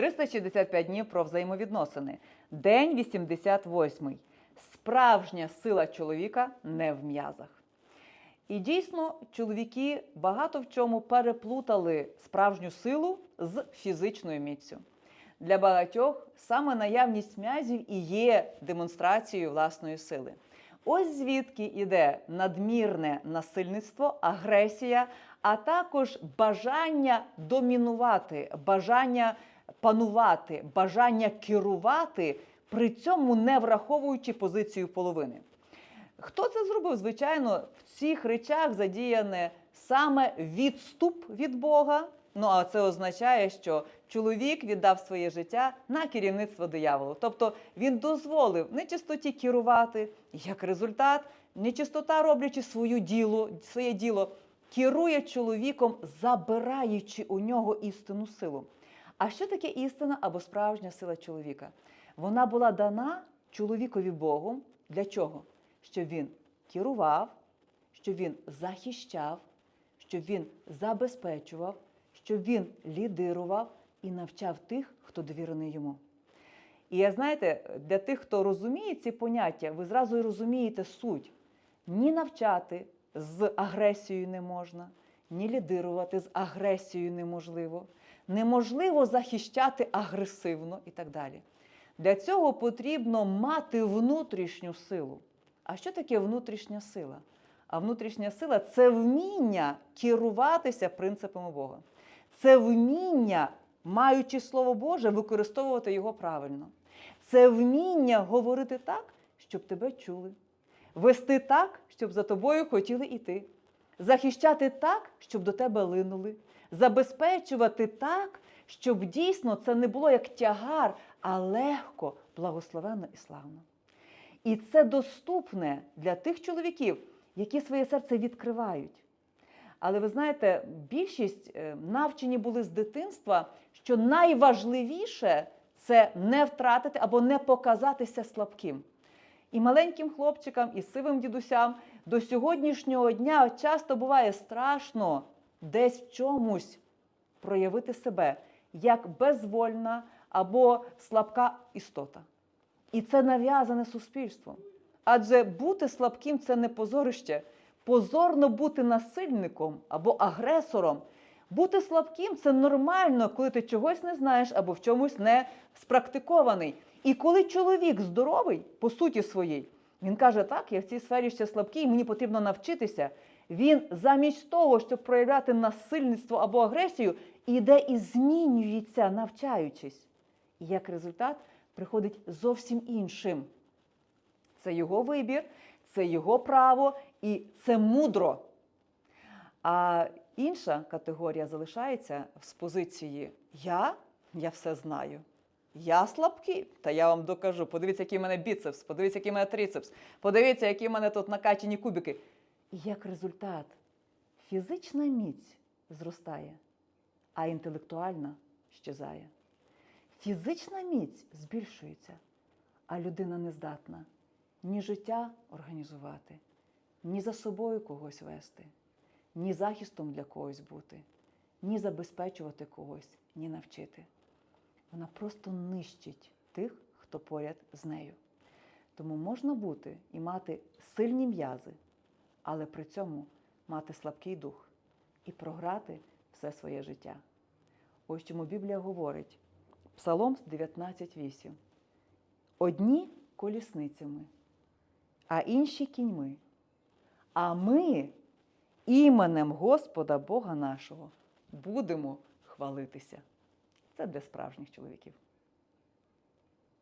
365 днів про взаємовідносини. День 88. Справжня сила чоловіка не в м'язах. І дійсно, чоловіки багато в чому переплутали справжню силу з фізичною міцю. Для багатьох саме наявність м'язів і є демонстрацією власної сили. Ось звідки йде надмірне насильництво, агресія, а також бажання домінувати, бажання панувати, бажання керувати, при цьому не враховуючи позицію половини. Хто це зробив? Звичайно, в цих речах задіяне саме відступ від Бога. Ну а це означає, що чоловік віддав своє життя на керівництво дияволу. Тобто він дозволив нечистоті керувати. Як результат, нечистота, роблячи свою діло, своє діло, керує чоловіком, забираючи у нього істинну силу. А що таке істина або справжня сила чоловіка? Вона була дана чоловікові Богом для чого? Щоб він керував, щоб він захищав, щоб він забезпечував, щоб він лідирував і навчав тих, хто довірений йому. І я знаєте, для тих, хто розуміє ці поняття, ви зразу і розумієте суть. Ні навчати з агресією не можна, ні лідирувати з агресією неможливо, неможливо захищати агресивно і так далі. Для цього потрібно мати внутрішню силу. А що таке внутрішня сила? А внутрішня сила це вміння керуватися принципами Бога. Це вміння, маючи Слово Боже, використовувати його правильно. Це вміння говорити так, щоб тебе чули, вести так, щоб за тобою хотіли йти, захищати так, щоб до тебе линули, забезпечувати так, щоб дійсно це не було як тягар, а легко, благословенно і славно. І це доступне для тих чоловіків, які своє серце відкривають. Але ви знаєте, більшість е, навчені були з дитинства, що найважливіше це не втратити або не показатися слабким. І маленьким хлопчикам, і сивим дідусям до сьогоднішнього дня часто буває страшно десь в чомусь проявити себе як безвольна або слабка істота. І це нав'язане суспільством. Адже бути слабким це не позорище. Позорно бути насильником або агресором. Бути слабким це нормально, коли ти чогось не знаєш або в чомусь не спрактикований. І коли чоловік здоровий, по суті своїй, він каже: так, я в цій сфері ще слабкий, мені потрібно навчитися. Він замість того, щоб проявляти насильництво або агресію, іде і змінюється, навчаючись. І як результат приходить зовсім іншим. Це його вибір, це його право і це мудро. А інша категорія залишається з позиції Я, я все знаю. Я слабкий, та я вам докажу. Подивіться, який в мене біцепс, подивіться, який в мене трицепс, подивіться, які в мене тут накачані кубики. І як результат, фізична міць зростає, а інтелектуальна щезає. Фізична міць збільшується, а людина не здатна ні життя організувати, ні за собою когось вести, ні захистом для когось бути, ні забезпечувати когось, ні навчити. Вона просто нищить тих, хто поряд з нею. Тому можна бути і мати сильні м'язи, але при цьому мати слабкий дух і програти все своє життя. Ось чому Біблія говорить, Псалом 19.8. Одні колісницями, а інші кіньми. А ми іменем Господа Бога нашого будемо хвалитися. Це для справжніх чоловіків.